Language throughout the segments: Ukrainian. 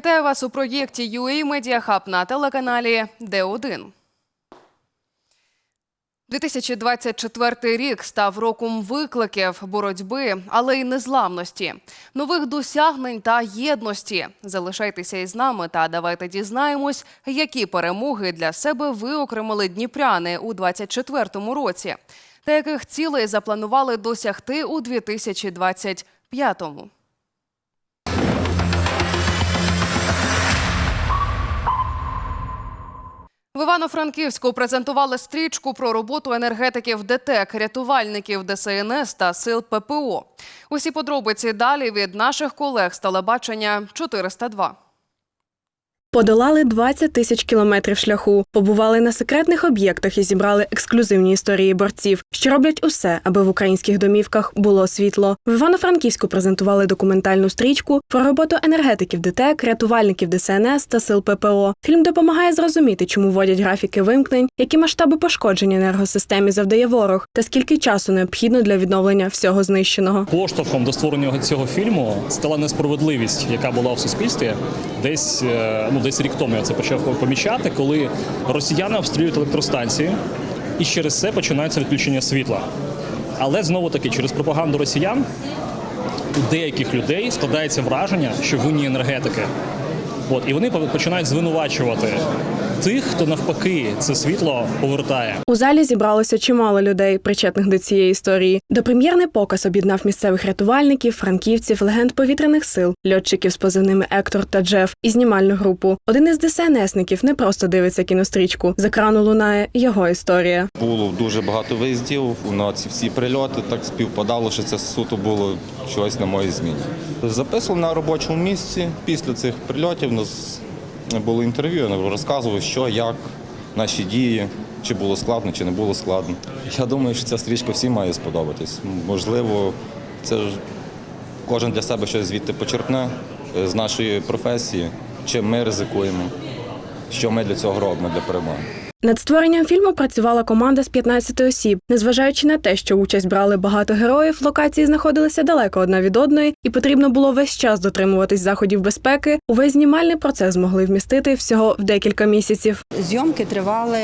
Вітаю вас у проєкті UA Media Hub на телеканалі Д1. 2024 рік став роком викликів, боротьби, але й незламності, нових досягнень та єдності. Залишайтеся із нами та давайте дізнаємось, які перемоги для себе виокремили дніпряни у 2024 році, та яких цілей запланували досягти у 2025. В Івано-Франківську презентували стрічку про роботу енергетиків ДТЕК, рятувальників ДСНС та сил ППО. Усі подробиці далі від наших колег з телебачення 402. Подолали 20 тисяч кілометрів шляху, побували на секретних об'єктах і зібрали ексклюзивні історії борців, що роблять усе, аби в українських домівках було світло. В Івано-Франківську презентували документальну стрічку про роботу енергетиків ДТЕК, рятувальників ДСНС та сил ППО. Фільм допомагає зрозуміти, чому вводять графіки вимкнень, які масштаби пошкоджень енергосистемі завдає ворог, та скільки часу необхідно для відновлення всього знищеного. Поштовхом до створення цього фільму стала несправедливість, яка була в суспільстві. Десь е, десь рік тому я це почав помічати, коли росіяни обстрілюють електростанції, і через це починається відключення світла. Але знову таки через пропаганду росіян у деяких людей складається враження, що винні енергетики. От і вони починають звинувачувати тих, хто навпаки це світло повертає. У залі зібралося чимало людей, причетних до цієї історії. Допрем'єрний показ об'єднав місцевих рятувальників, франківців, легенд повітряних сил, льотчиків з позивними Ектор та Джеф і знімальну групу. Один із ДСНСників не просто дивиться кінострічку. З екрану лунає його історія. Було дуже багато виїздів на ці всі прильоти. Так співпадало, що це суто було щось на моїй зміні. Записував на робочому місці. Після цих прильотів нас було інтерв'ю. Я розказував, що, як, наші дії, чи було складно, чи не було складно. Я думаю, що ця стрічка всім має сподобатись. Можливо, це ж кожен для себе щось звідти почерпне е, з нашої професії, чим ми ризикуємо, що ми для цього робимо для перемоги. Над створенням фільму працювала команда з 15 осіб. Незважаючи на те, що участь брали багато героїв, локації знаходилися далеко одна від одної, і потрібно було весь час дотримуватись заходів безпеки. Увесь знімальний процес змогли вмістити всього в декілька місяців. Зйомки тривали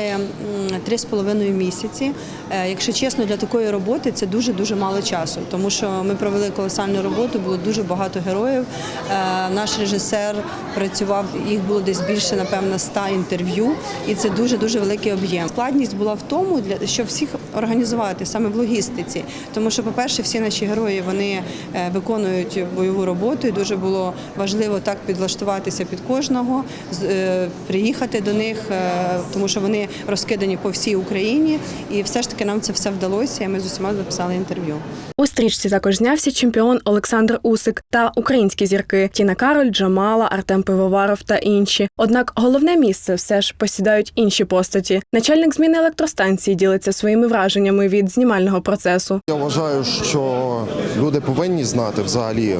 три з половиною місяці. Е, Якщо чесно, для такої роботи це дуже дуже мало часу, тому що ми провели колосальну роботу, було дуже багато героїв. Е, Наш режисер працював, їх було десь більше, напевно, ста інтерв'ю, і це дуже дуже великий об'єм. Складність була в тому, щоб всіх організувати саме в логістиці, тому що, по-перше, всі наші герої вони е, виконують бойову роботу, і дуже було важливо так підлаштуватися під кожного, е, приїхати до них, е, тому що вони розкидані по всій Україні, і все ж таки нам це все вдалося. і Ми з усіма записали інтерв'ю. У стрічці також знявся чемпіон Олександр Усик та українські зірки Тіна Кароль, Джамала, Артем Пивоваров та інші. Однак головне місце все ж посідають інші постаті. Начальник зміни електростанції ділиться своїми враженнями від знімального процесу. Я вважаю, що люди повинні знати взагалі, е,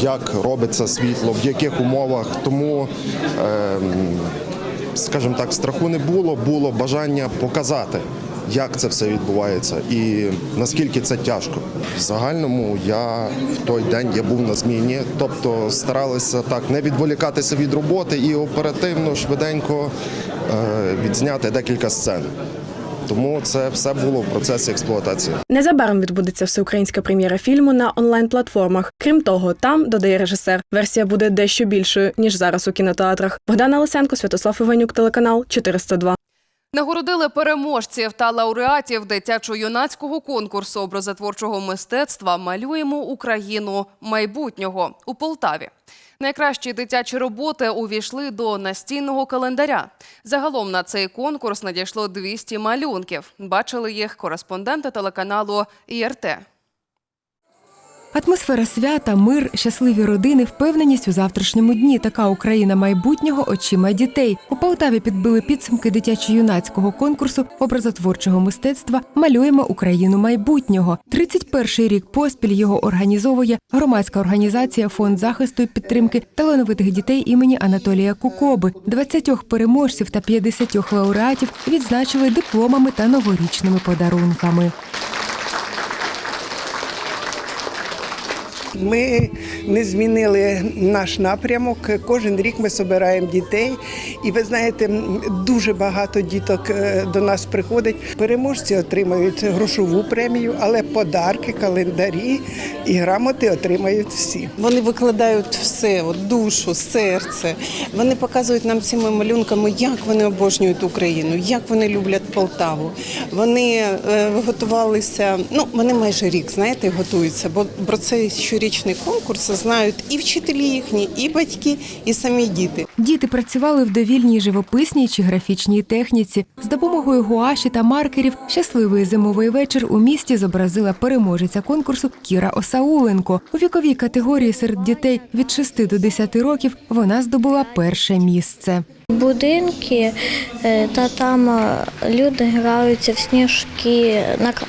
як робиться світло, в яких умовах. Тому, ем, скажімо так, страху не було, було бажання показати. Як це все відбувається і наскільки це тяжко. В загальному я в той день я був на зміні, тобто старалися так не відволікатися від роботи і оперативно, швиденько е, відзняти декілька сцен. Тому це все було в процесі експлуатації. Незабаром відбудеться всеукраїнська прем'єра фільму на онлайн-платформах. Крім того, там додає режисер. Версія буде дещо більшою ніж зараз у кінотеатрах. Богдана Лисенко, Святослав Іванюк, телеканал 402. Нагородили переможців та лауреатів дитячо-юнацького конкурсу образотворчого мистецтва Малюємо Україну майбутнього у Полтаві. Найкращі дитячі роботи увійшли до настінного календаря. Загалом на цей конкурс надійшло 200 малюнків. Бачили їх кореспонденти телеканалу ІРТ. Атмосфера свята, мир, щасливі родини, впевненість у завтрашньому дні. Така Україна майбутнього очима дітей. У Полтаві підбили підсумки дитячо-юнацького конкурсу образотворчого мистецтва Малюємо Україну майбутнього. 31-й рік поспіль його організовує громадська організація Фонд захисту і підтримки талановитих дітей імені Анатолія Кукоби. 20 переможців та 50 лауреатів відзначили дипломами та новорічними подарунками. Ми не змінили наш напрямок. Кожен рік ми збираємо дітей. І ви знаєте, дуже багато діток е, до нас приходить. Переможці отримають грошову премію, але подарки, календарі і грамоти отримають всі. Вони викладають все, от душу, серце. Вони показують нам цими малюнками, як вони обожнюють Україну, як вони люблять Полтаву. Вони е, готувалися, ну вони майже рік, знаєте, готуються, бо про цей щорічний конкурс знають і вчителі їхні, і батьки, і самі діти. Діти працювали в довільній живописній чи графічній техніці. З допомогою гуаші та маркерів щасливий зимовий вечір у місті зобразила переможеця конкурсу Кіра Осауленко. У віковій категорії серед дітей від 6 до 10 років вона здобула перше місце. будинки, е, та там е, люди граються в сніжки, на, к-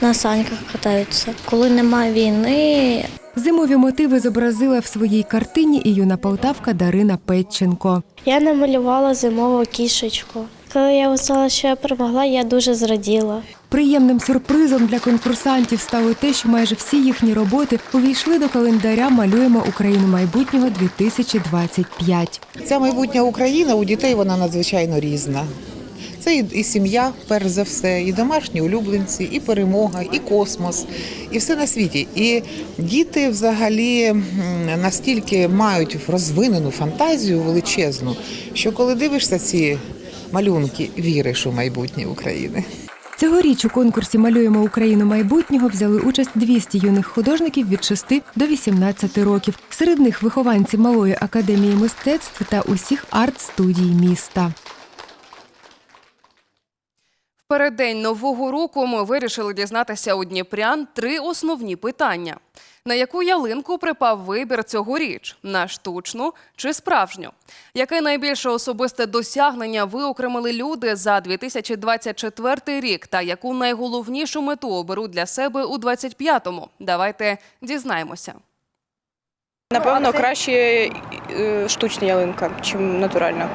на саньках катаються. Коли немає війни, Зимові мотиви зобразила в своїй картині і юна полтавка Дарина Петченко. я намалювала зимову кішечку. Коли я узнала, що я перемогла, я дуже зраділа. Приємним сюрпризом для конкурсантів стало те, що майже всі їхні роботи увійшли до календаря Малюємо Україну майбутнього 2025 Ця майбутня Україна у дітей вона надзвичайно різна. Це і, сім'я, перш за все, і домашні улюбленці, і перемога, і космос, і все на світі. І діти взагалі настільки мають розвинену фантазію величезну, що коли дивишся ці малюнки, віриш у майбутнє України. Цьогоріч у конкурсі Малюємо Україну майбутнього взяли участь 200 юних художників від 6 до 18 років. Серед них вихованці малої академії мистецтв та усіх арт-студій міста. Переддень нового року ми вирішили дізнатися у Дніпрян три основні питання: на яку ялинку припав вибір цьогоріч? На штучну чи справжню? Яке найбільше особисте досягнення виокремили люди за 2024 рік? Та яку найголовнішу мету оберуть для себе у 25-му? Давайте дізнаємося. Напевно, краще е, штучна ялинка, ніж натуральна.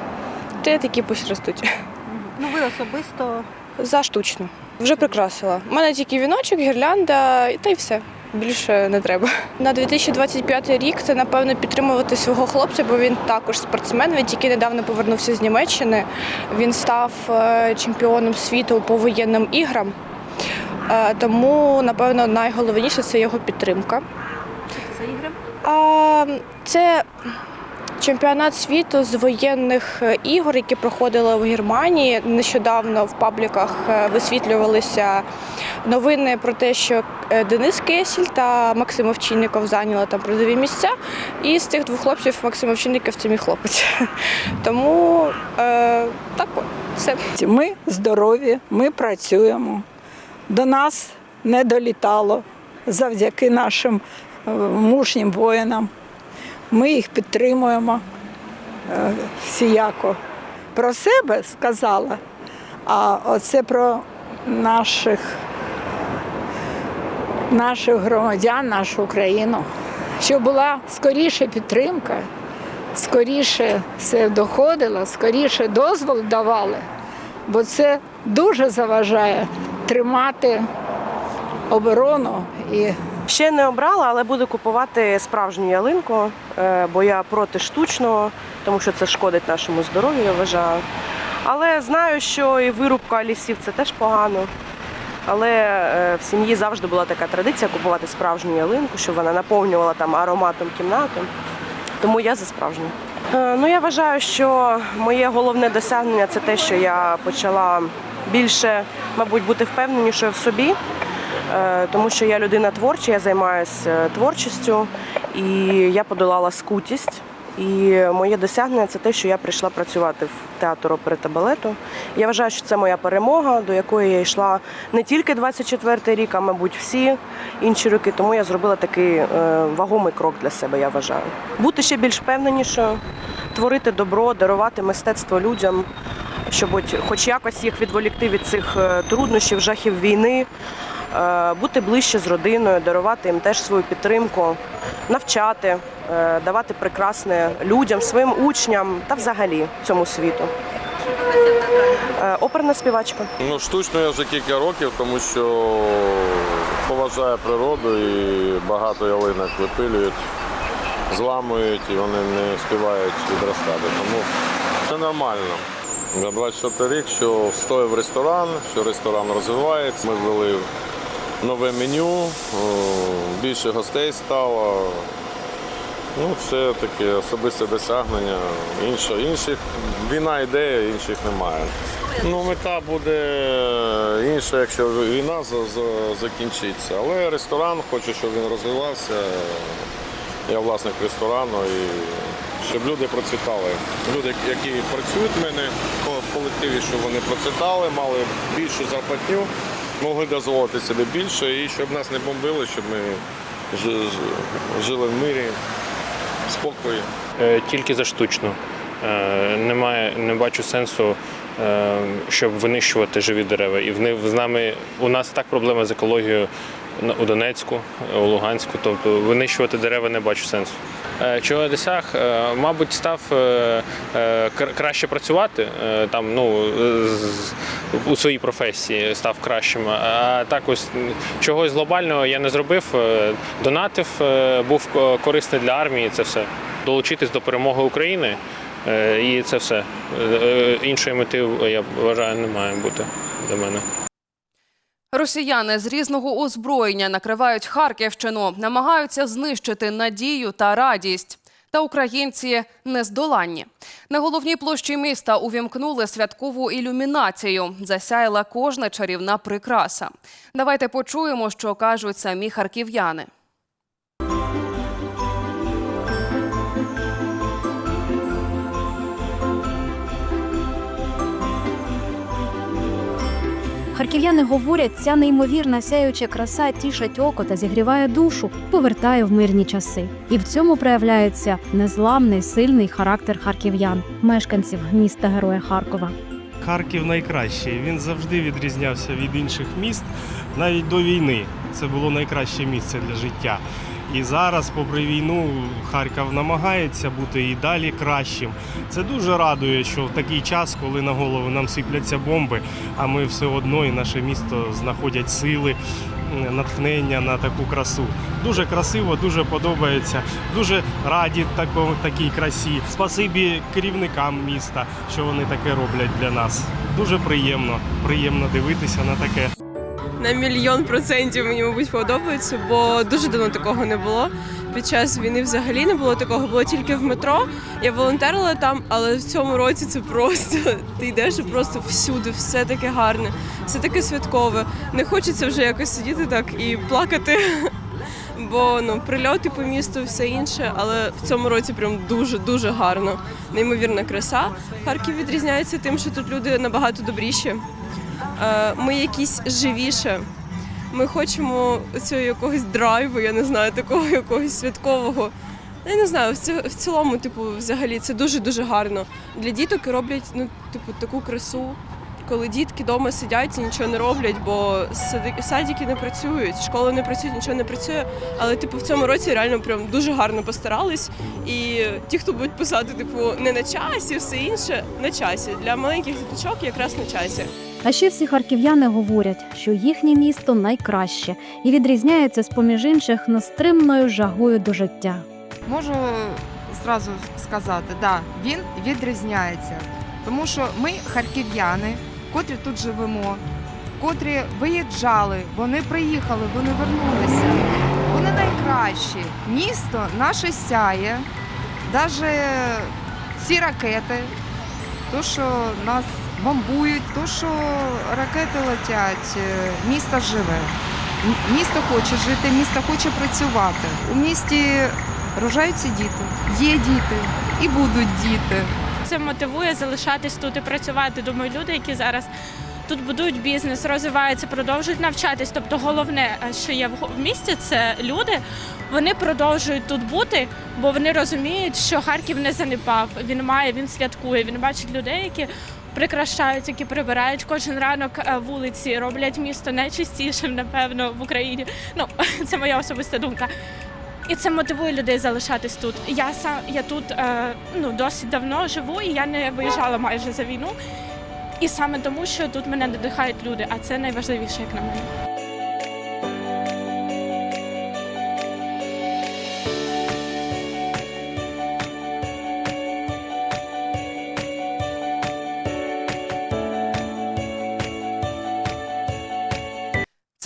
Та такі пусть ростуть. Ну ви особисто За штучну. Вже прикрасила. У мене тільки віночок, гірлянда, та й все. Більше не треба. На 2025 рік це напевно підтримувати свого хлопця, бо він також спортсмен. Він тільки недавно повернувся з Німеччини. Він став е, чемпіоном світу по воєнним іграм. Е, Тому, напевно, найголовніше це його підтримка. за ігри? Це чемпіонат світу з воєнних е, ігор, які проходили в Германії. Нещодавно в пабліках е, висвітлювалися новини про те, що е, Денис Кесіль та Максим Овчинников зайняли там призові місця. І з цих двох хлопців Максим Овчинников це мій хлопець. Тому е, так все. Ми здорові, ми працюємо. До нас не долітало завдяки нашим мужнім воїнам. Ми їх підтримуємо е, всіяко. Про себе сказала, а оце про наших, наших громадян, нашу Україну. Щоб була скоріше підтримка, скоріше все доходило, скоріше дозвол давали, бо це дуже заважає тримати оборону і Ще не обрала, але буду купувати справжню ялинку, е, бо я проти штучного, тому що це шкодить нашому здоров'ю, я вважаю. Але знаю, що і вирубка лісів це теж погано. Але е, в сім'ї завжди була така традиція купувати справжню ялинку, щоб вона наповнювала там ароматом кімнату. Тому я за справжню. Е, Ну я вважаю, що моє головне досягнення це те, що я почала більше, мабуть, бути впевненішою в собі. Е, тому що я людина творча, я займаюся творчістю і я подолала скутість. І моє досягнення це те, що я прийшла працювати в театр опери та балету. Я вважаю, що це моя перемога, до якої я йшла не тільки 24-й рік, а мабуть всі інші роки. Тому я зробила такий е, вагомий крок для себе. Я вважаю. Бути ще більш впевненішою, творити добро, дарувати мистецтво людям, щоб хоч- якось їх відволікти від цих е, труднощів, жахів війни е, бути ближче з родиною, дарувати їм теж свою підтримку, навчати, е, давати прекрасне людям, своїм учням та взагалі цьому світу. Е, Оперна співачка. Ну, штучно я вже кілька років, тому що поважає природу і багато ялинок випилюють, зламують і вони не співають відростати. Тому це нормально. За 24 рік, що стоїв ресторан, що ресторан розвивається. Ми ввели нове меню, більше гостей стало. Ну, це таке особисте досягнення. Інша, інших війна ідея, інших немає. Ну, мета буде інша, якщо війна за- за- закінчиться. Але ресторан хочу, щоб він розвивався. Я власник ресторану і щоб люди процвітали. Люди, які працюють в мене в колективі, щоб вони процвітали, мали більшу зарплатню, могли дозволити собі більше і щоб нас не бомбили, щоб ми жи- жи- жили в мирі, спокої. Е, Тільки за штучну. Е, Немає, не бачу сенсу, е, щоб винищувати живі дерева. І в з нами у нас так проблема з екологією у Донецьку, у Луганську. Тобто винищувати дерева не бачу сенсу. Е, Чого я? Е, Мабуть, став е, кра- краще працювати там, ну, у своїй професії став кращим. А так ось чогось глобального я не зробив. Донатив, був корисний для армії. Це все. Долучитись до перемоги України. І це все. Іншої мети, я вважаю, не має бути для мене. Росіяни з різного озброєння накривають Харківщину, намагаються знищити надію та радість. Та українці нездоланні. На головній площі міста увімкнули святкову ілюмінацію. Засяяла кожна чарівна прикраса. Давайте почуємо, що кажуть самі харків'яни. Харків'яни говорять, ця неймовірна сяюча краса тішить око та зігріває душу, повертає в мирні часи. І в цьому проявляється незламний сильний характер харків'ян, мешканців міста Героя Харкова. Харків найкращий. Він завжди відрізнявся від інших міст, навіть до війни. Це було найкраще місце для життя. І зараз, попри війну, Харків намагається бути і далі кращим. Це дуже радує, що в такий час, коли на голову нам сипляться бомби, а ми все одно і наше місто знаходять сили, натхнення на таку красу. Дуже красиво, дуже подобається. Дуже раді тако, такій красі. Спасибі керівникам міста, що вони таке роблять для нас. Дуже приємно, приємно дивитися на таке. На мільйон процентів мені, мабуть, подобається, бо дуже давно такого не було. Під час війни взагалі не було такого, було тільки в метро. Я волонтерила там, але в цьому році це просто ти йдеш і просто всюди, все таке гарне, все таке святкове. Не хочеться вже якось сидіти так і плакати. Бо ну прильоти по місту, все інше, але в цьому році прям дуже дуже гарно. Неймовірна краса. Харків відрізняється тим, що тут люди набагато добріші. Е, Ми якісь живіше. Ми хочемо цього якогось драйву, я не знаю, такого якогось святкового. Я не знаю, в цілому, типу, взагалі, це дуже дуже гарно. Для діток роблять ну, типу, таку красу, коли дітки вдома сидять і нічого не роблять, бо сади- садики не працюють, школи не працюють, нічого не працює. Але типу в цьому році реально прям дуже гарно постарались. І ті, хто будуть писати, типу, не на часі, все інше на часі. Для маленьких діточок якраз на часі. А ще всі харків'яни говорять, що їхнє місто найкраще і відрізняється з поміж інших нестримною жагою до життя. Можу зразу сказати, да, він відрізняється, тому що ми харків'яни, котрі тут живемо, котрі виїжджали, вони приїхали, вони вернулися. Вони найкращі. Місто наше сяє, навіть ці ракети, то, що нас бомбують, то, що ракети летять, е, місто живе. Місто хоче жити, місто хоче працювати. У місті рожаються діти, є діти і будуть діти. Це мотивує залишатись тут і працювати. Думаю, люди, які зараз тут будують бізнес, розвиваються, продовжують навчатись. Тобто, головне, е, що є в місті, це люди. Вони продовжують тут бути, бо вони розуміють, що Харків не занепав. Він має, він святкує. Він бачить людей, які прикрашають, які прибирають кожен ранок е, вулиці, роблять місто найчистішим, напевно, в Україні. Ну, це моя особиста думка. І це мотивує людей залишатись тут. Я сам я тут е, ну досить давно живу, і я не виїжджала майже за війну. І саме тому, що тут мене надихають люди, а це найважливіше, як на мене.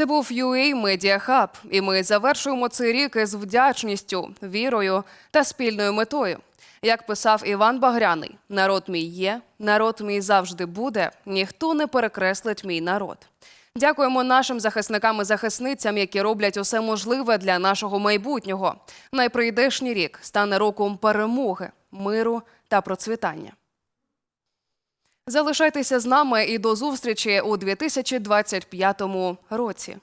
Це був UA Media Hub, і ми завершуємо цей рік із вдячністю, вірою та спільною метою. Як писав Іван Багряний, народ мій є, народ мій завжди буде, ніхто не перекреслить мій народ. Дякуємо нашим захисникам і захисницям, які роблять усе можливе для нашого майбутнього. Найприйдешній рік стане роком перемоги, миру та процвітання. Залишайтеся з нами і до зустрічі у 2025 році.